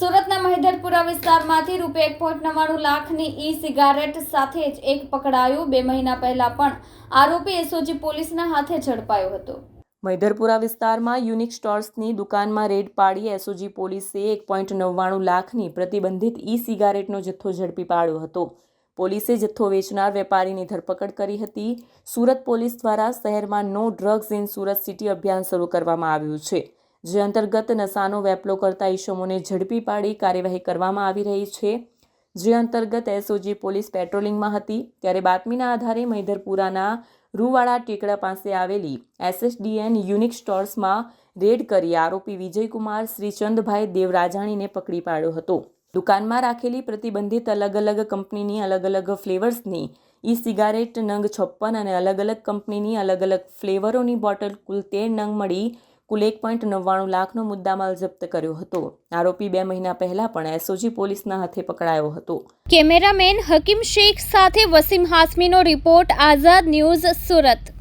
સુરતના મહિધરપુરા વિસ્તારમાંથી રૂપિયા એક પોઈન્ટ નવ્વાણું લાખની ઈ સિગારેટ સાથે જ એક પકડાયું. બે મહિના પહેલા પણ આરોપી એસઓજી પોલીસના હાથે ઝડપાયો હતો. મૈધરપુરા વિસ્તારમાં યુનિક સ્ટોર્સની દુકાનમાં રેડ પાડી એસઓજી પોલીસે એક પોઈન્ટ નવ્વાણું લાખની પ્રતિબંધિત ઈ સિગારેટનો જથ્થો ઝડપી પાડ્યો હતો. પોલીસે જથ્થો વેચનાર વેપારીની ધરપકડ કરી હતી. સુરત પોલીસ દ્વારા શહેરમાં no drugs in Surat city અભિયાન શરૂ કરવામાં આવ્યું છે. જે અંતર્ગત નશાનો વેપલો કરતા ઈસમોને ઝડપી પાડી કાર્યવાહી કરવામાં આવી રહી છે. જે અંતર્ગત એસઓજી પોલીસ પેટ્રોલિંગમાં હતી ત્યારે બાતમીના આધારે મૈધરપુરાના રૂવાળા ટેકડા પાસે આવેલી એસએસડીએન યુનિક સ્ટોર્સમાં રેડ કરી આરોપી વિજયકુમાર શ્રીચંદભાઈ દેવરાજાણીને પકડી પાડ્યો હતો. દુકાનમાં રાખેલી પ્રતિબંધિત અલગ અલગ કંપનીની અલગ અલગ ફ્લેવર્સની ઈ સિગારેટ નંગ છપ્પન અને અલગ અલગ કંપનીની અલગ અલગ ફ્લેવરોની બોટલ કુલ તેર નંગ મળી કુલ એક પોઈન્ટ નવ્વાણું લાખનો મુદ્દામાલ જપ્ત કર્યો હતો. આરોપી બે મહિના પહેલા પણ એસઓજી પોલીસના હાથે પકડાયો હતો. કેમેરામેન હકીમ શેખ સાથે વસીમ હાસમીનો રિપોર્ટ આઝાદ ન્યૂઝ સુરત.